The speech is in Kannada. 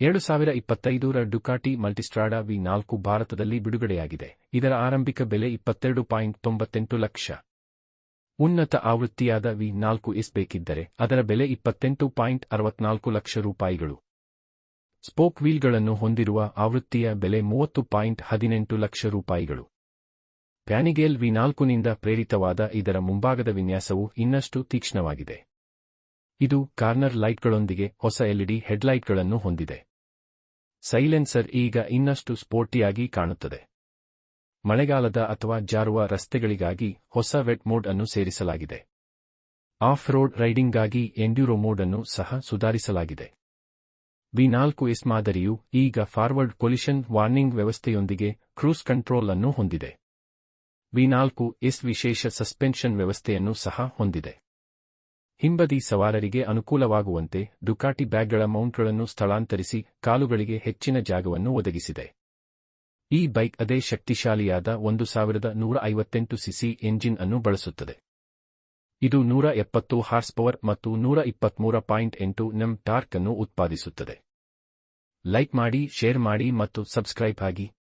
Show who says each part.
Speaker 1: ಎರಡು ಸಾವಿರ ಇಪ್ಪತ್ತೈದರ ಡುಕಾಟಿ ಮಲ್ಟಿಸ್ಟ್ರಾಡಾ ವಿ ನಾಲ್ಕು ಭಾರತದಲ್ಲಿ ಬಿಡುಗಡೆಯಾಗಿದೆ. ಇದರ ಆರಂಭಿಕ ಬೆಲೆ ಇಪ್ಪತ್ತೆರಡು ಪಾಯಿಂಟ್ ತೊಂಬತ್ತೆಂಟು ಲಕ್ಷ. ಉನ್ನತ ಆವೃತ್ತಿಯಾದ ವಿ ನಾಲ್ಕು ಎಸ್ ಬೇಕಿದ್ದರೆ ಅದರ ಬೆಲೆ ಇಪ್ಪತ್ತೆಂಟು ಪಾಯಿಂಟ್ ಅರವತ್ನಾಲ್ಕು ಲಕ್ಷ ರೂಪಾಯಿಗಳು. ಸ್ಪೋಕ್ ವೀಲ್ಗಳನ್ನು ಹೊಂದಿರುವ ಆವೃತ್ತಿಯ ಬೆಲೆ ಮೂವತ್ತು ಪಾಯಿಂಟ್ ಹದಿನೆಂಟು ಲಕ್ಷ ರೂಪಾಯಿಗಳು. ಪ್ಯಾನಿಗೇಲ್ ವಿ ನಾಲ್ಕುನಿಂದ ಪ್ರೇರಿತವಾದ ಇದರ ಮುಂಭಾಗದ ವಿನ್ಯಾಸವು ಇನ್ನಷ್ಟು ತೀಕ್ಷ್ಣವಾಗಿದೆ. ಇದು ಕಾರ್ನರ್ ಲೈಟ್ಗಳೊಂದಿಗೆ ಹೊಸ ಎಲ್ಇಡಿ ಹೆಡ್ಲೈಟ್ಗಳನ್ನು ಹೊಂದಿದೆ. ಸೈಲೆನ್ಸರ್ ಈಗ ಇನ್ನಷ್ಟು ಸ್ಪೋರ್ಟಿಯಾಗಿ ಕಾಣುತ್ತದೆ. ಮಳೆಗಾಲದ ಅಥವಾ ಜಾರುವ ರಸ್ತೆಗಳಿಗಾಗಿ ಹೊಸ ವೆಟ್ ಮೋಡ್ ಅನ್ನು ಸೇರಿಸಲಾಗಿದೆ. ಆಫ್ ರೋಡ್ ರೈಡಿಂಗ್ಗಾಗಿ ಎಂಡ್ಯೂರೋ ಮೋಡ್ ಅನ್ನು ಸಹ ಸುಧಾರಿಸಲಾಗಿದೆ. ವಿ ನಾಲ್ಕು ಎಸ್ ಮಾದರಿಯು ಈಗ ಫಾರ್ವರ್ಡ್ ಕೊಲಿಷನ್ ವಾರ್ನಿಂಗ್ ವ್ಯವಸ್ಥೆಯೊಂದಿಗೆ ಕ್ರೂಸ್ ಕಂಟ್ರೋಲ್ ಅನ್ನು ಹೊಂದಿದೆ. ವಿ ನಾಲ್ಕು ಎಸ್ ವಿಶೇಷ ಸಸ್ಪೆನ್ಷನ್ ವ್ಯವಸ್ಥೆಯನ್ನು ಸಹ ಹೊಂದಿದೆ. ಹಿಂಬದಿ ಸವಾರರಿಗೆ ಅನುಕೂಲವಾಗುವಂತೆ ಡುಕಾಟಿ ಬ್ಯಾಗ್ಗಳ ಮೌಂಟ್ಗಳನ್ನು ಸ್ಥಳಾಂತರಿಸಿ ಕಾಲುಗಳಿಗೆ ಹೆಚ್ಚಿನ ಜಾಗವನ್ನು ಒದಗಿಸಿದೆ. ಈ ಬೈಕ್ ಅದೇ ಶಕ್ತಿಶಾಲಿಯಾದ ಒಂದು ಸಾವಿರದ ನೂರ ಐವತ್ತೆಂಟು ಸಿಸಿ ಎಂಜಿನ್ ಅನ್ನು ಬಳಸುತ್ತದೆ. ಇದು ನೂರ ಎಪ್ಪತ್ತು ಹಾರ್ಸ್ ಪವರ್ ಮತ್ತು ನೂರ ಇಪ್ಪತ್ಮೂರ ಪಾಯಿಂಟ್ ಎಂಟು ನೆಮ್ ಟಾರ್ಕ್ ಅನ್ನು ಉತ್ಪಾದಿಸುತ್ತದೆ. ಲೈಕ್ ಮಾಡಿ, ಶೇರ್ ಮಾಡಿ ಮತ್ತು ಸಬ್ಸ್ಕ್ರೈಬ್ ಆಗಿ.